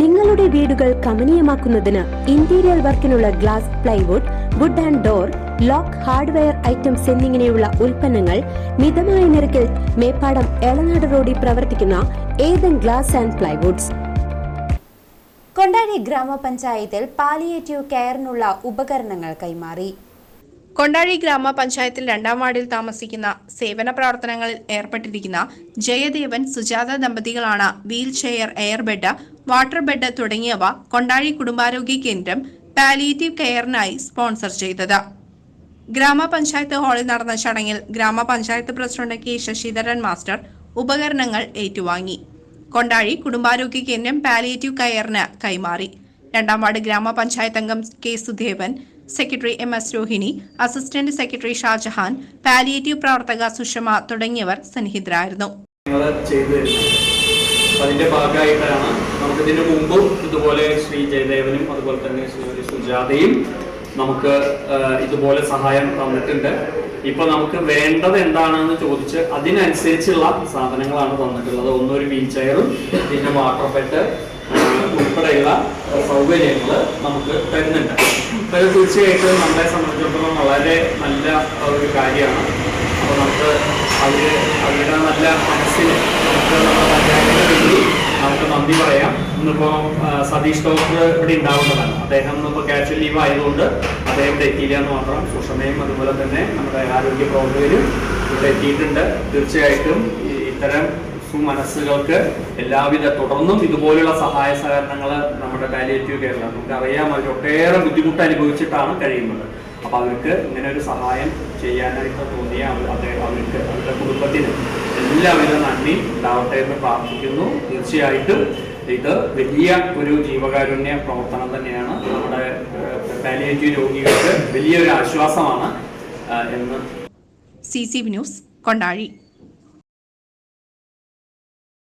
നിങ്ങളുടെ വീടുകൾ കമനീയമാക്കുന്നതിന് interior വർക്കിനുള്ള glass plywood wood and door lock hardware items എന്നിങ്ങനെയുള്ള ഉൽപ്പന്നങ്ങൾ മിതമായ നിരക്കിൽ മേപ്പാടം എളനാട് റോഡിൽ പ്രവർത്തിക്കുന്ന ഏതൻ ഗ്ലാസ് ആൻഡ് പ്ലൈവുഡ്സ് കൊണ്ടാടി ഗ്രാമപഞ്ചായത്തിൽ പാലിയേറ്റീവ് കെയറിനുള്ള ഉപകരണങ്ങൾ കൈമാറി. കൊണ്ടാഴി ഗ്രാമപഞ്ചായത്തിൽ രണ്ടാം വാർഡിൽ താമസിക്കുന്ന സേവന പ്രവർത്തനങ്ങളിൽ ഏർപ്പെട്ടിരിക്കുന്ന Jayadevan Sujatha ദമ്പതികളാണ് wheelchair air bed water bed തുടങ്ങിയവ കൊണ്ടാഴി കുടുംബാരോഗ്യ കേന്ദ്രം പാലിയേറ്റീവ് കെയറിനായി സ്പോൺസർ ചെയ്തത്. ഗ്രാമപഞ്ചായത്ത് ഹാളിൽ നടന്ന ചടങ്ങിൽ ഗ്രാമപഞ്ചായത്ത് പ്രസിഡന്റ് കെ ശശിധരൻ മാസ്റ്റർ ഉപകരണങ്ങൾ ഏറ്റുവാങ്ങി. കൊണ്ടാഴി കുടുംബാരോഗ്യ കേന്ദ്രം പാലിയേറ്റീവ് കെയറിന് കൈമാറി. രണ്ടാം വാർഡ് ഗ്രാമപഞ്ചായത്ത് അംഗം K Sudevan secretary M S Rohini assistant secretary Shajahan palliative പ്രവർത്തക സുഷമ തുടങ്ങിയവർ സന്നിഹിതരായിരുന്നു. അതിന്റെ ഭാഗമായിട്ടാണ് നമുക്ക് ഇതിനു മുമ്പും ഇതുപോലെ ശ്രീ ജയദേവനും അതുപോലെ തന്നെ ശ്രീ സുജാതയും നമുക്ക് ഇതുപോലെ സഹായം തന്നിട്ടുണ്ട്. ഇപ്പൊ നമുക്ക് വേണ്ടത് എന്താണെന്ന് ചോദിച്ച് അതിനനുസരിച്ചുള്ള സാധനങ്ങളാണ് തന്നിട്ടുള്ളത്. ഒന്നൊരു വീൽ ചെയറും പിന്നെ വാട്ടർ ബെഡ് ഉൾപ്പെടെയുള്ള സൗകര്യങ്ങൾ നമുക്ക് തരുന്നുണ്ട്. ഇത് തീർച്ചയായിട്ടും നമ്മളെ സംബന്ധിച്ചിടത്തോളം വളരെ നല്ല ഒരു കാര്യമാണ്. അപ്പോൾ നമുക്ക് അവർ അവരുടെ നല്ല മനസ്സിന് നമുക്ക് വേണ്ടി നമുക്ക് നന്ദി പറയാം. ഇന്നിപ്പോ സതീഷ് ഡോക്ടർ ഇവിടെ ഉണ്ടാവുന്നതാണ്. അദ്ദേഹം ഇന്നിപ്പോ ക്യാഷ് ലീവ് ആയതുകൊണ്ട് അദ്ദേഹം ഇവിടെ എത്തിയില്ല എന്ന് മാത്രം സുഷമയും അതുപോലെ തന്നെ നമ്മുടെ ആരോഗ്യ പ്രവർത്തകരും ഇവിടെ എത്തിയിട്ടുണ്ട്. തീർച്ചയായിട്ടും ഇത്തരം സുമനസ്സുകൾക്ക് എല്ലാവിധ തുടർന്നും ഇതുപോലുള്ള സഹായ സഹകരണങ്ങൾ നമ്മുടെ പാലിയേറ്റീവ് നമുക്ക് നമുക്കറിയാം. അവർ ഒട്ടേറെ ബുദ്ധിമുട്ട് അനുഭവിച്ചിട്ടാണ് കഴിയുന്നത്. അപ്പൊ അവർക്ക് ഇങ്ങനെ ഒരു സഹായം ചെയ്യാനായിട്ട് തോന്നിയ അദ്ദേഹം അവർക്ക് അവരുടെ കുടുംബത്തിന് എല്ലാവിധ നന്ദി ഉണ്ടാവട്ടെ എന്ന് പ്രാർത്ഥിക്കുന്നു. തീർച്ചയായിട്ടും ഇത് വലിയ ഒരു ജീവകാരുണ്യ പ്രവർത്തനം തന്നെയാണ്. നമ്മുടെ പാലിയേറ്റീവ് രോഗികൾക്ക് വലിയൊരു ആശ്വാസമാണ് എന്ന്. C C news Kondazhy.